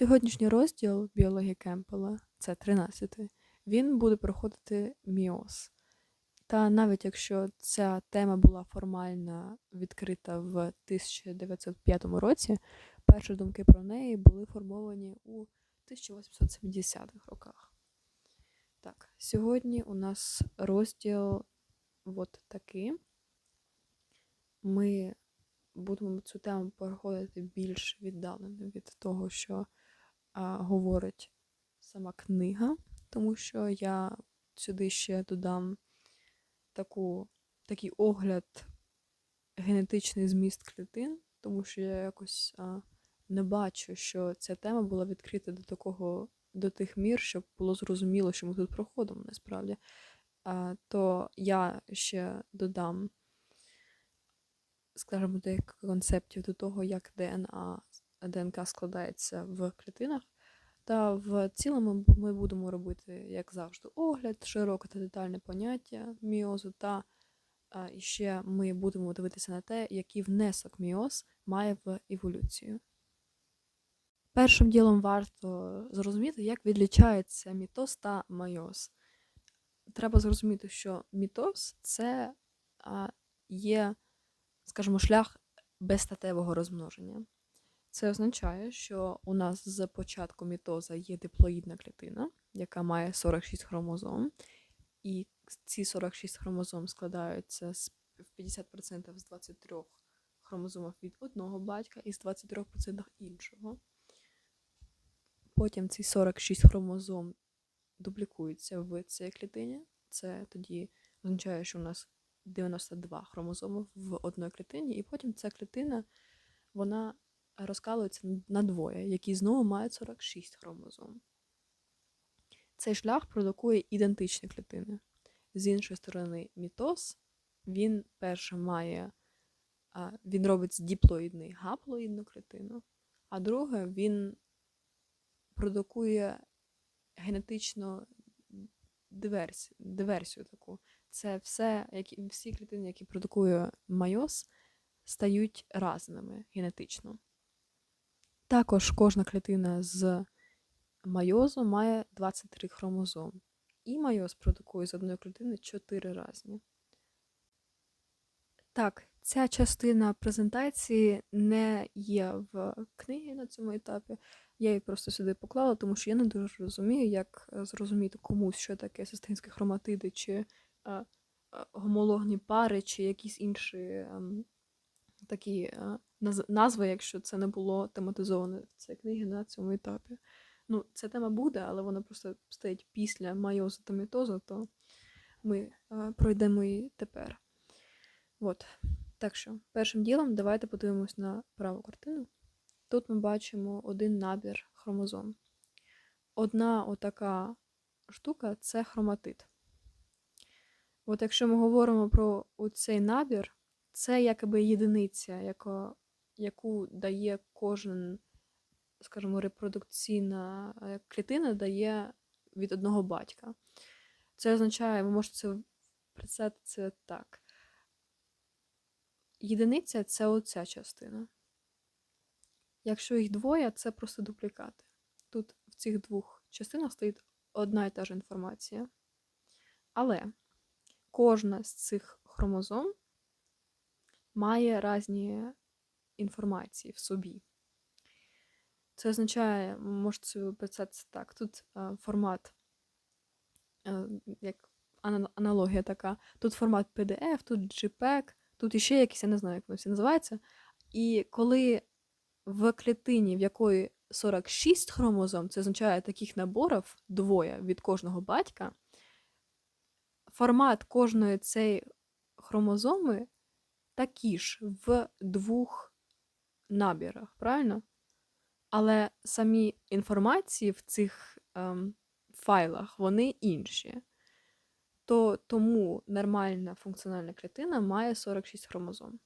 Сьогоднішній розділ біології Кемпела, це 13-й, він буде проходити міоз. Та навіть якщо ця тема була формально відкрита в 1905 році, перші думки про неї були формовані у 1870-х роках. Так, сьогодні у нас розділ от такий. Ми будемо цю тему проходити більш віддалено від того, що а, говорить сама книга, тому що я сюди ще додам таку, такий огляд генетичний зміст клітин, тому що я якось а, не бачу, що ця тема була відкрита до такого, до тих мір, щоб було зрозуміло, що ми тут проходимо насправді. А, то я ще додам, скажімо, деяких концептів до того, як ДНА, ДНК складається в клітинах. Та в цілому ми будемо робити, як завжди, огляд, широке та детальне поняття міозу, та ще ми будемо дивитися на те, який внесок міоз має в еволюцію. Першим ділом варто зрозуміти, як відлічається мітоз та майоз. Треба зрозуміти, що мітоз це є, скажімо, шлях безстатевого розмноження. Це означає, що у нас з початку мітоза є диплоїдна клітина, яка має 46 хромозом, і ці 46 хромозом складаються з в 50% з 23 хромозомів від одного батька і з 23% іншого. Потім ці 46 хромозом дублікуються в цій клітині. Це тоді означає, що у нас 92 хромозоми в одній клітині, і потім ця клітина вона розкалується на двоє, які знову мають 46 хромозом. Цей шлях продукує ідентичні клітини. З іншої сторони, мітоз, він перше має, він робить диплоїдний гаплоїдну клітину, а друге, він продукує генетичну диверсію, диверсію таку. Це все, які, всі клітини, які продукує майоз, стають разними генетично. Також кожна клітина з майозу має 23 хромозом. І майоз продукує з одної клітини 4 різні. Так, ця частина презентації не є в книгі на цьому етапі. Я її просто сюди поклала, тому що я не дуже розумію, як зрозуміти комусь, що таке системські хроматиди, чи а, а, гомологні пари, чи якісь інші а, ем, такі назви, якщо це не було тематизовано в цій книгі на цьому етапі. Ну, ця тема буде, але вона просто стоїть після майозу та мітозу, то ми пройдемо її тепер. От. Так що, першим ділом, давайте подивимось на праву картину. Тут ми бачимо один набір хромозом. Одна отака штука це хроматит. От якщо ми говоримо про цей набір, це якби єдиниця, яка, яку дає кожен, скажімо, репродукційна е, клітина дає від одного батька. Це означає, ви можете це представити це так. Єдиниця це оця частина. Якщо їх двоє, це просто дуплікати. Тут в цих двох частинах стоїть одна і та ж інформація. Але кожна з цих хромозом має різні інформації в собі. Це означає, можете собі писати так. Тут формат, як аналогія така, тут формат PDF, тут JPEG, тут іще якийсь, я не знаю, як воно всі називається. І коли в клітині, в якої 46 хромозом, це означає таких наборів двоє від кожного батька, формат кожної цієї хромозоми такі ж в двох набірах, правильно? Але самі інформації в цих ем, файлах вони інші. То Тому нормальна функціональна клітина має 46 хромозом.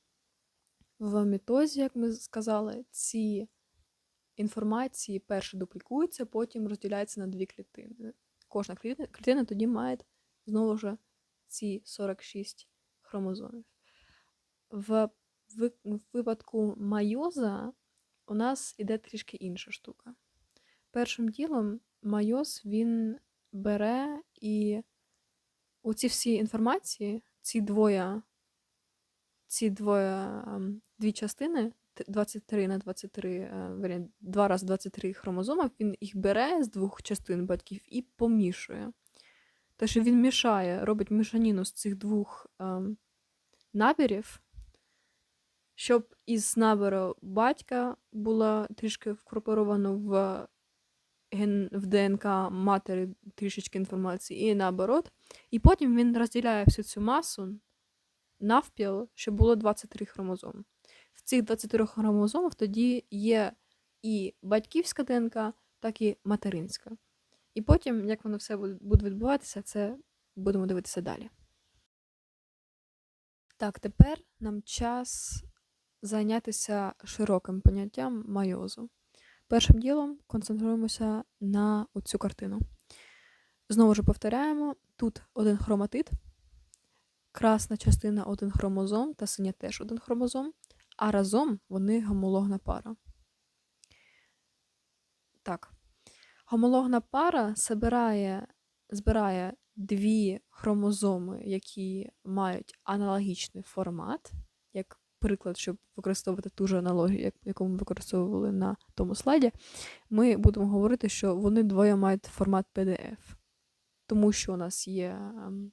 В мітозі, як ми сказали, ці інформації перше дуплікуються, потім розділяються на дві клітини. Кожна клітина, тоді має знову ж ці 46 хромозомів. В випадку майоза у нас іде трішки інша штука. першим ділом майос він бере і оці всі інформації, ці двоє, ці двоє, ем, дві частини, т- 23 на 23, е, варіант, 2 раз 23 хромозоми, він їх бере з двох частин батьків і помішує. Тож він мішає, робить мішаніну з цих двох ем, набірів, щоб із набору батька було трішки вкорпоровано в, ген... в ДНК матері трішечки інформації, і наоборот. І потім він розділяє всю цю масу навпіл, щоб було 23 хромозоми. В цих 23 хромозомах тоді є і батьківська ДНК, так і материнська. І потім, як воно все буде- відбуватися, це будемо дивитися далі. Так, тепер нам час зайнятися широким поняттям майозу. Першим ділом концентруємося на оцю картину. Знову ж повторяємо: тут один хроматид, красна частина один хромозом та синя теж один хромозом, а разом вони гомологна пара. Так. Гомологна пара збирає, збирає дві хромозоми, які мають аналогічний формат, як приклад, щоб використовувати ту ж аналогію, яку ми використовували на тому слайді, ми будемо говорити, що вони двоє мають формат PDF. Тому що у нас є, ем,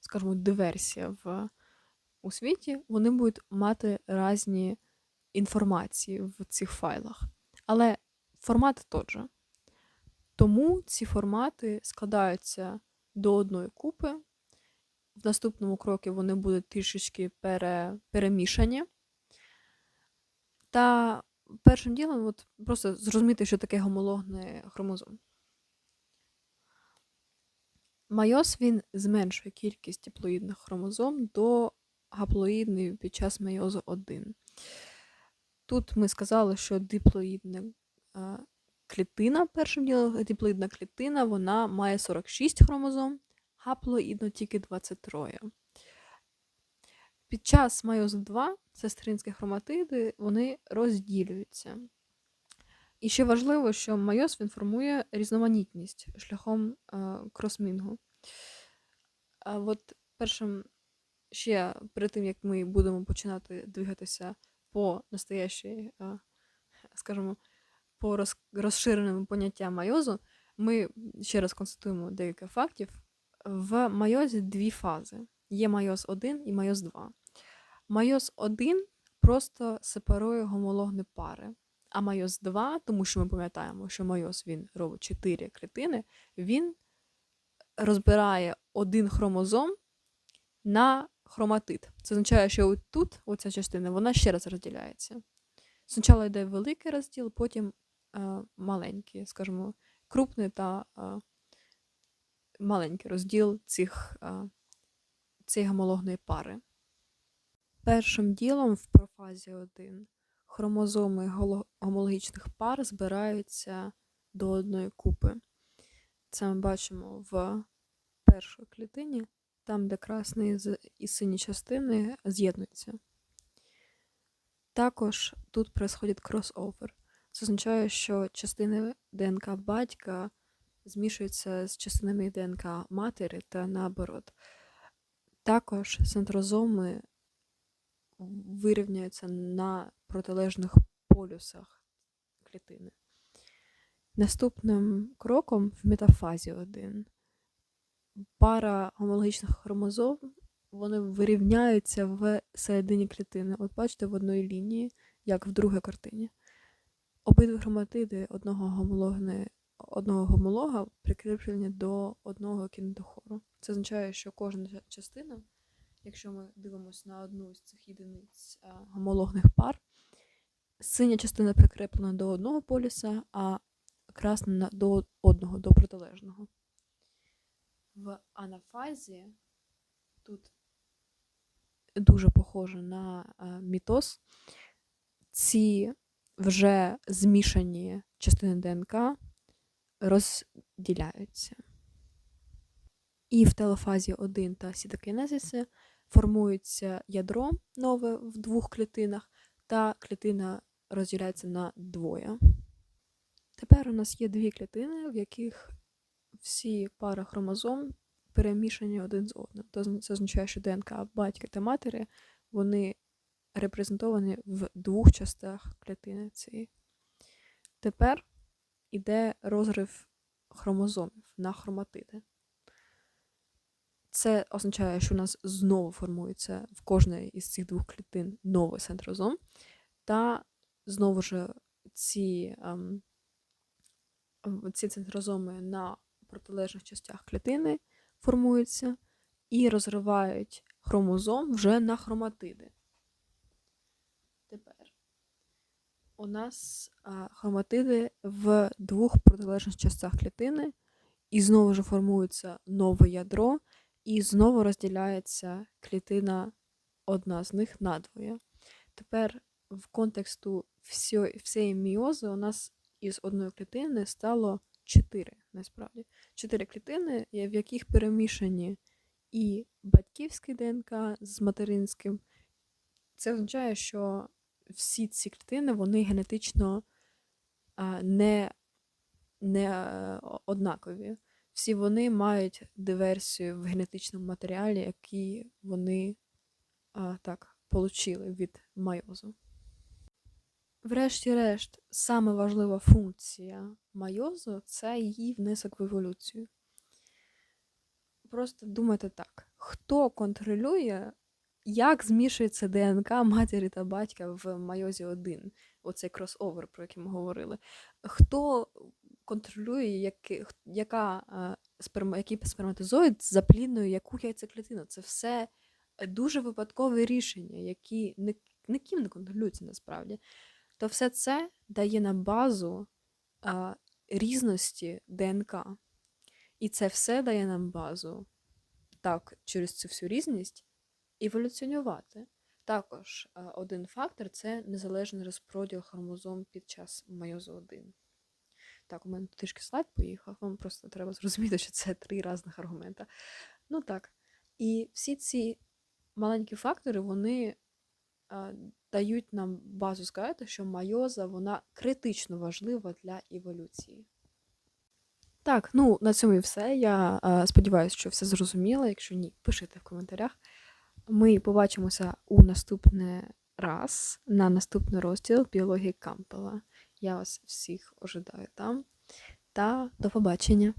скажімо, диверсія в, у світі, вони будуть мати різні інформації в цих файлах. Але формат тот же. Тому ці формати складаються до одної купи. В наступному крокі вони будуть трішечки пере, перемішані. Та першим ділом от просто зрозуміти, що таке гомологний хромозом. Майоз він зменшує кількість диплоїдних хромозом до гаплоїдної під час мейозу 1. Тут ми сказали, що диплоїдна е, клітина, першим ділом, диплоїдна клітина, вона має 46 хромозом, гаплоїдно тільки 23. Під час майозу 2 сестринські хроматиди вони розділюються. І ще важливо, що майоз він формує різноманітність шляхом е, кросмінгу. А от першим ще перед тим, як ми будемо починати двигатися по настоящій, е, скажімо, по роз, розширеному поняттям майозу, ми ще раз констатуємо декілька фактів. В майозі дві фази: є майоз 1 і майоз 2. Майоз 1 просто сепарує гомологні пари. А майоз 2, тому що ми пам'ятаємо, що майоз він робить 4 клітини, він розбирає один хромозом на хроматид. Це означає, що тут, оця частина, вона ще раз розділяється. Спочатку йде великий розділ, потім е, маленький, скажімо, крупний та е, маленький розділ цих, е, цієї гомологної пари. Першим ділом в профазі 1 хромозоми гомологічних пар збираються до одної купи. Це ми бачимо в першій клітині, там, де красні і сині частини з'єднуються. Також тут відбувається кросовер. Це означає, що частини ДНК батька змішуються з частинами ДНК матері та наоборот. Також центрозоми вирівняються на протилежних полюсах клітини. Наступним кроком в метафазі 1 пара гомологічних хромозом вони вирівняються в середині клітини. От бачите, в одній лінії, як в другій картині. Обидві хроматиди одного гомологне, одного гомолога прикріплені до одного кінетохору. Це означає, що кожна частина, якщо ми дивимося на одну з цих єдиниць гомологних пар, синя частина прикреплена до одного полюса, а красна до одного, до протилежного. В анафазі тут дуже похоже на е, мітоз. Ці вже змішані частини ДНК розділяються. І в телефазі 1 та сітокінезисі формується ядро нове в двох клітинах, та клітина розділяється на двоє. Тепер у нас є дві клітини, в яких всі пари хромозом перемішані один з одним. Це означає, що ДНК батька та матері вони репрезентовані в двох частях клітини цієї. Тепер іде розрив хромозомів на хроматиди. Це означає, що у нас знову формується в кожної із цих двох клітин новий центрозом, та знову ж ці, ем, ці центрозоми на протилежних частях клітини формуються і розривають хромозом вже на хроматиди. Тепер у нас хроматиди в двох протилежних частях клітини, і знову ж формується нове ядро, і знову розділяється клітина одна з них надвоє. Тепер в контексту всієї міози у нас із одної клітини стало чотири, насправді. Чотири клітини, в яких перемішані і батьківське ДНК з материнським. Це означає, що всі ці клітини вони генетично не, не е, однакові. Всі вони мають диверсію в генетичному матеріалі, який вони так получили від майозу. Врешті-решт, саме важлива функція майозу це її внесок в еволюцію. Просто думайте так: хто контролює, як змішується ДНК матері та батька в майозі 1, оцей кросовер, про який ми говорили. Хто контролює, яки, х- яка, е, сперма, який сперматозоїд запліднує яку яйцеклітину? Це все дуже випадкові рішення, які ні- ніким не контролюються насправді. То все це дає нам базу а, різності ДНК. І це все дає нам базу, так, через цю всю різність еволюціонувати. Також один фактор це незалежний розподіл хромозом під час майозу 1. Так, у мене трішки слайд поїхав, вам просто треба зрозуміти, що це три різних аргумента. Ну так. І всі ці маленькі фактори, вони а, дають нам базу сказати, що майоза вона критично важлива для еволюції. Так, ну на цьому і все. Я а, сподіваюся, що все зрозуміло. Якщо ні, пишіть в коментарях. Ми побачимося у наступний раз на наступний розділ біології Кампела. Я вас всіх ожидаю там. Та до побачення!